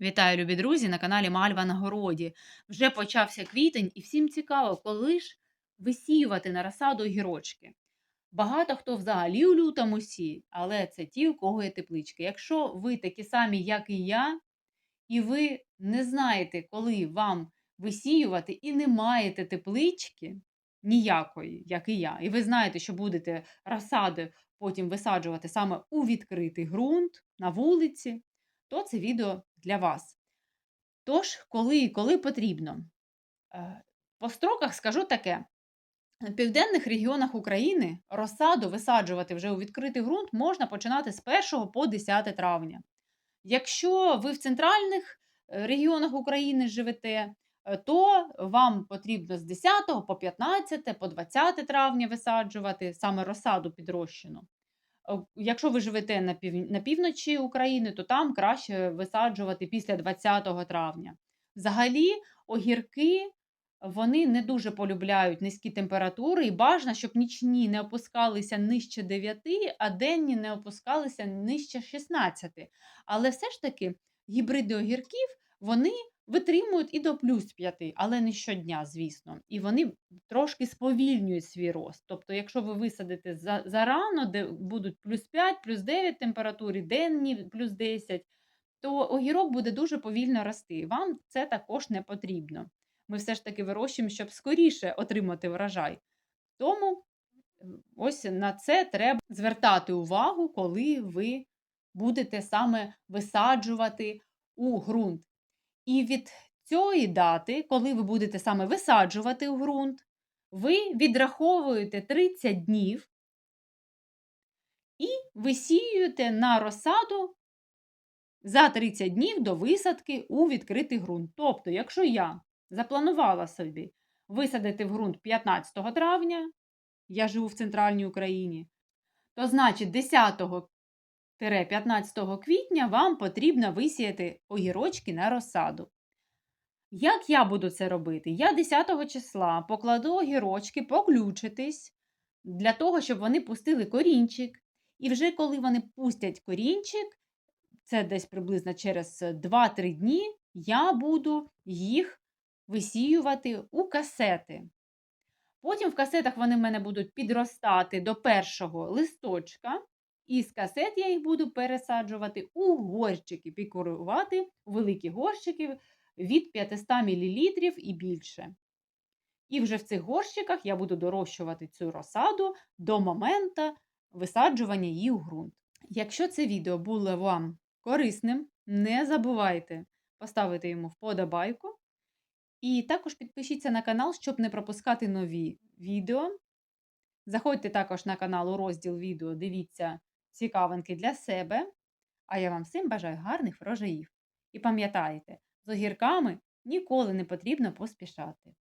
Вітаю, любі друзі, на каналі Мальва на городі. Вже почався квітень, і всім цікаво, коли ж висіювати на розсаду огірочки. Багато хто взагалі у лютому сіє, але це ті, у кого є теплички. Якщо ви такі самі, як і я, і ви не знаєте, коли вам висіювати, і не маєте теплички ніякої, як і я, і ви знаєте, що будете розсади потім висаджувати саме у відкритий ґрунт на вулиці, то це відео для вас. Тож, коли і коли потрібно. Е, По строках скажу таке: в південних регіонах України розсаду висаджувати вже у відкритий ґрунт можна починати з 1 по 10 травня. Якщо ви в центральних е, регіонах України живете, е, то вам потрібно з 10 по 15, по 20 травня висаджувати саме розсаду підрощену. Е, Якщо ви живете на пів... на півночі України, то там краще висаджувати після 20 травня. Взагалі, огірки вони не дуже полюбляють низькі температури, і бажано, щоб нічні не опускалися нижче 9, а денні не опускалися нижче 16. Але все ж таки гібриди огірків вони витримують і до плюс 5, але не щодня, звісно. І вони трошки сповільнюють свій рост. Тобто, якщо ви висадите зарано, де будуть плюс 5, плюс 9 температури, денні плюс 10, то огірок буде дуже повільно рости. Вам це також не потрібно. Ми все ж таки вирощуємо, щоб скоріше отримати врожай. Тому ось на це треба звертати увагу, коли ви будете саме висаджувати у ґрунт. І від цієї дати, коли ви будете саме висаджувати у ґрунт, ви відраховуєте 30 днів і висіюєте на розсаду за 30 днів до висадки у відкритий ґрунт. Тобто, якщо я запланувала собі висадити в ґрунт 15 травня, я живу в центральній Україні, то значить 10-15 квітня вам потрібно висіяти огірочки на розсаду. Як я буду це робити? Я 10 числа покладу огірочки поключитись для того, щоб вони пустили корінчик. І вже коли вони пустять корінчик, це десь приблизно через 2-3 дні, я буду їх висіювати у касети. Потім в касетах вони в мене будуть підростати до першого листочка, і з касет я їх буду пересаджувати у горщики, пікурувати у великі горщики від 500 мл і більше. І вже в цих горщиках я буду дорощувати цю розсаду до моменту висаджування її у ґрунт. Якщо це відео було вам корисним, не забувайте поставити йому вподобайку. І також підпишіться на канал, щоб не пропускати нові відео. Заходьте також на канал у розділ відео, дивіться цікавинки для себе. А я вам всім бажаю гарних врожаїв. І пам'ятайте, з огірками ніколи не потрібно поспішати.